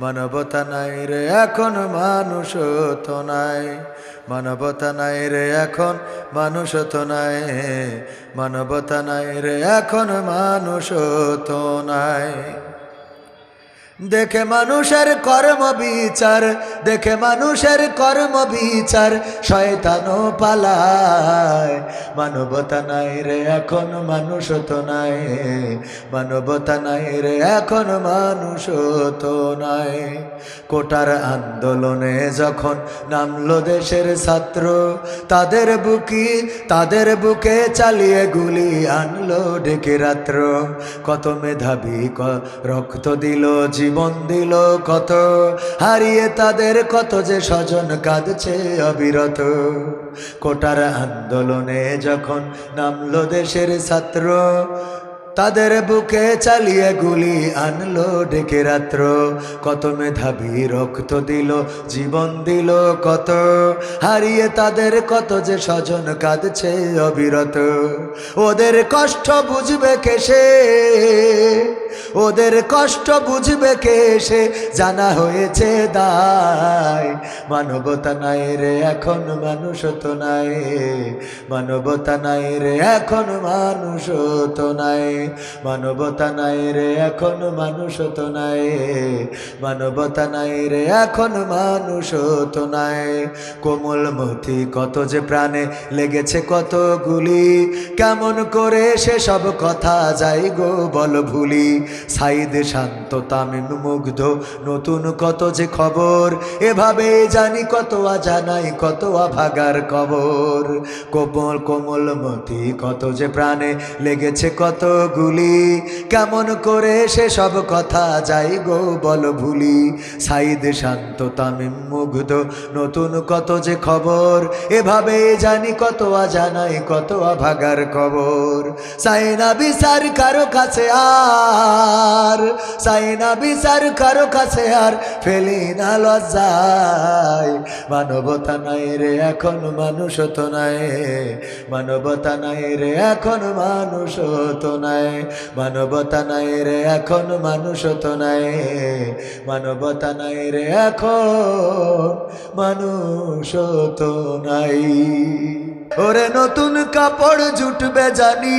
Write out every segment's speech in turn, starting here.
মানবতা নাই রে, এখন মানুষ তো নাই। মানবতা নাই রে, এখন মানুষ তো নাই। মানবতা নাই রে, এখন মানুষ তো নাই। দেখে মানুষের কর্ম বিচার, দেখে মানুষের কর্ম বিচার শয়তানো পালায়। মানবতা নাই রে, এখন মানুষ তো নাই। মানবতা নাই রে, এখন মানুষ তো নাই। কোটার আন্দোলনে যখন নামলো দেশের ছাত্র, তাদের বুকি, তাদের বুকে চালিয়ে গুলি আনলো ডেকে রাত্র। কত মেধাবী রক্ত দিল জীবন দিল কত হারিয়ে তাদের কত যে স্বজন কাঁদছে অবিরত। কোটার আন্দোলনে যখন নামলো দেশের ছাত্র, তাদের বুকে চালিয়ে গুলি আনলো ডেকে রাত্র। কত মেধাবী রক্ত দিল, জীবন দিল কত হারিয়ে তাদের কত যে স্বজন কাঁদছে অবিরত। ওদের কষ্ট বুঝবে কেসে ওদের কষ্ট বুঝবে কে সে? জানা হয়েছে দায়। মানবতা নাই রে, এখন মানুষ তো নাই। মানবতা নাই রে, এখন মানুষ তো নাই। মানবতা নাই রে, এখন মানুষ তো নাই। মানবতা নাই রে, এখন মানুষ তো নাই। কোমল মতি কত যে প্রাণে লেগেছে কত গুলি কেমন করে সে সব কথা যাই গো বল ভুলি। সাইদ শান্ত তামিম মুগ্ধ। নতুন কত যে খবর, এভাবে জানি কত জানাই কত ভাগার কবর। কোমল কোমল মতি কত যে প্রাণে লেগেছে কত গুলি কেমন করে সে সব কথা যাই গো বল ভুলি। সাইদ শান্ত তামিম মুগ্ধ, নতুন কত যে খবর, এভাবে জানি কত জানাই কত ভাগার খবর সাইনা বিচার কারও কাছে আর সাইনা বিচার, কারও কাছে আর ফেলি না লজ্জায়। মানবতা নাই রে, এখন মানুষ তো নাই। মানবতা নাই রে, এখন মানুষ তো নাই। মানবতা নাই রে, এখন মানুষ তো নাই। মানবতা নাই রে, এখন মানুষ তো নাই। ওরে নতুন কাপড় জুটবে জানি।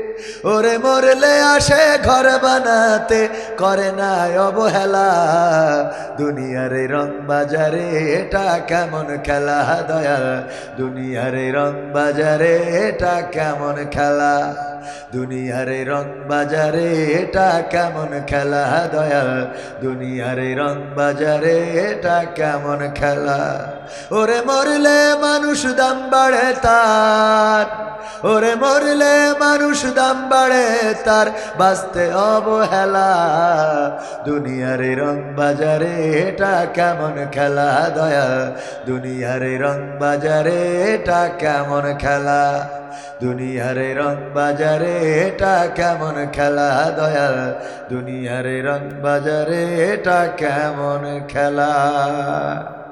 ওরে মরলে আসে ঘর বানাতে, করে না অবহেলা। দুনিয়ার রং বাজারে এটা কেমন খেলা, দয়াল? দুনিয়ার রং বাজারে এটা কেমন খেলা? দুনিয়ার রং বাজারে এটা কেমন খেলা, দয়াল? দুনিয়ার রং বাজারে এটা কেমন খেলা? ওরে মরলে মানুষ দাম বাড়ে তার, ওরে মরলে মানুষ দাম বাড়ে তার বাঁচতে অবহেলা। দুনিয়ার রং বাজারে এটা কেমন খেলা? দয়া, দুনিয়ার রং বাজারে এটা কেমন খেলা? দুনিয়ার রং বাজারে এটা কেমন খেলা? দয়াল দুনিয়ার রং বাজারে এটা কেমন খেলা?